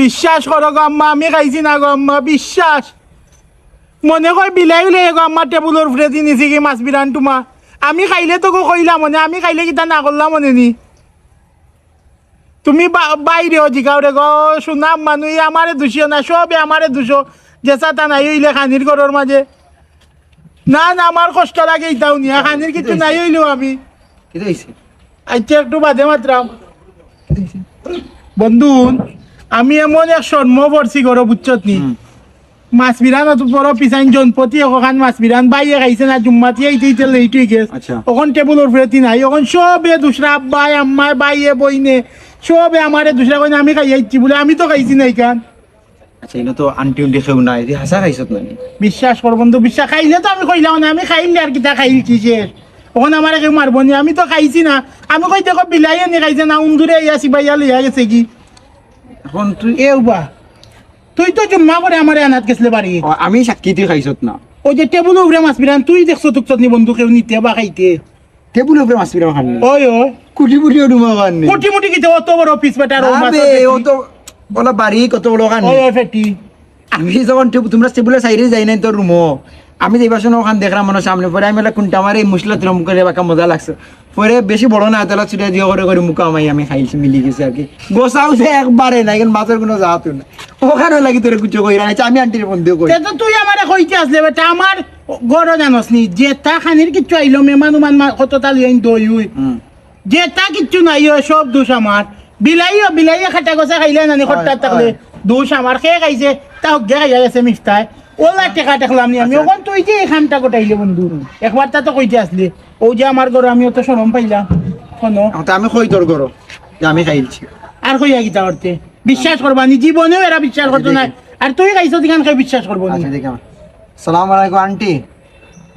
বিশ্বাস করো গো আম্মা আমি খাইছি না গো আম্মা বিশ্বাস। মনে কয় বিলাই উলাই গো আমার টেবুলের উপরে দি নিছি কি মাছ বিরান তোমা আমি খাইলে তোকে কইলাম মনে আমি খাইলে কিতা না করলাম মনে নি। তুমি বাইরে জিগাও রে গো শুনাম মানুষ আমারে দুষিও না সবে আমারে দুশো জেসা তা নাই হইলে খানির ঘরের মাঝে না না আমার কষ্ট লাগে ইতাও নিয়া খানির কিছু নাই হইলেও আমি। আচ্ছা একটু বাদে মাত্রাম বন্ধু আমি এমন এক স্বর্ম পড়ছি গরো বুচ্ছত নি। মাছ বিরান বড় পিছাইন জনপতি ওখান মাছ বিরান বাইয়ে খাইছে না জুম্মাতি আইতে ইতে লেইটুই গেছ। আচ্ছা। ওখান টেবুলের উপরে নাই ওখান সবে দুসরা আব্বাই আম্মাই বাইয়ে বইনে সবে আমারে দুসরা কইনে আমি খাই আইছি বলে আমি তো খাইছি না এখান আচ্ছা এনে তো আন্টি উন্টি খেউ নাই তুই হাসা খাইছত না? বিশ্বাস কর বন্ধু বিশ্বাস খাইলে তো আমি কইলাম না আমি খাইলে আর কিতা খাইছি শেষ ওখানে আমার কেউ মারবো নি আমি তো খাইছি না। আমি কই দেখো বিলাই আনি খাইছে না উন্দুরে ইয়া সিবাইয়া লইয়া গেছে কি? এখন তুই এ বা তুই তো জুম্মা করে আমার আনাত গেছলে বাড়ি। আমি সাক্ষী তুই খাইছত না? ওই যে টেবুল উপরে মাছ বিরান তুই দেখছ তোক নি বন্ধু কেউ নিতে বা খাইতে। টেবুলের উপরে মাছ পিরাম খান ওই ওই কুটি কুটি ডুমা খান মুটি মুটি কিতে অত বড় পিস বেটার ও মাছ ও তো বলা বাড়ি কত বড় খান ওই ফেটি। আমি যখন তোমরা টেবুলের সাইডে যাই নাই তোর রুমো আমি যাইবার সময় ওখান দেখলাম মনে সামনে পরে আমি কোনটা আমার এই মুসলা তুলম করে বাকা মজা লাগছে? পরে বেশি বড় না তেলা ছুটে দিয়ে করে করে মুখা আমাই আমি খাইছি মিলি গেছে আর কি। গোসাও যে একবারে না এখন মাছের কোনো জাহাতো না ওখানে লাগি তোরে কুচো কইরা নাই আমি আন্টির বন্ধু কই। তো তুই আমারে কইতে আসলে বেটা আমার গড় জানস নি যে তা খানির কিচ্ছু আইলো মেমান উমান কত তালি আইন দই হই হুম। যে তা কিচ্ছু নাই ও সব দোষ আমার। বিলাইও বিলাইয়ে খাটা গছা খাইলে নানি খট্টা থাকলে দোষ আমার। খেয়ে খাইছে তা হগে খাইয়া গেছে মিফতায় ওলা টেকা দেখলাম নি আমি। আচ্ছা। ওখান তুই যে এখানটা গোটাইলে বন্ধু। একবার তা তো কইতে আসলে। ও যে আমার ঘর আমি অত সরম পাইলাম। শোনো। আমি কই তোর করো যে আমি খাইছি। আর কইয়া গিতা করতে বিশ্বাস করবা নি? জীবনেও এরা বিশ্বাস করতো না। আর তুই খাইছো দিখান খাই বিশ্বাস করব নি? আচ্ছা দেখে সালাম আলাইকুম আন্টি।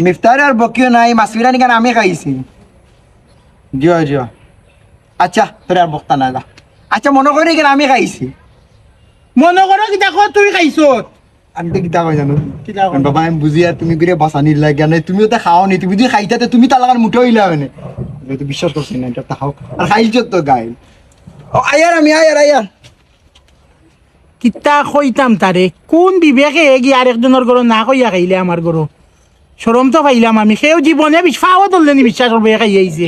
মিফতার আর বকিও নাই মাছ বিরিয়ানি কেন আমি খাইছি। জিও জিও আচ্ছা তোর আর বক্তা না আচ্ছা মনে করি কেন আমি খাইছি। মনে করো কিতা কো তুই খাইছো। আন্টি কিতা কই জানো? কিতা বাবা আমি বুঝি আর তুমি করে বাসানির লাগে নাই? তুমিও তো খাও নি তুমি যদি তুমি তার লাগার মুঠো হইলা মানে। তো বিশ্বাস করছি না এটা তাহাও আর খাইছো তো গাই। ও আয়ার আমি আয়ার আয়ার কিতা কইতাম তারে কোন বিবেকে এগি আরেকজনের গরো না কইয়া খাইলে আমার গরো সরম তো পাইলাম আমি। সেও জীবনে বিশ ফাও ধরলে নি বিশ্বাস করবে খাই আইছে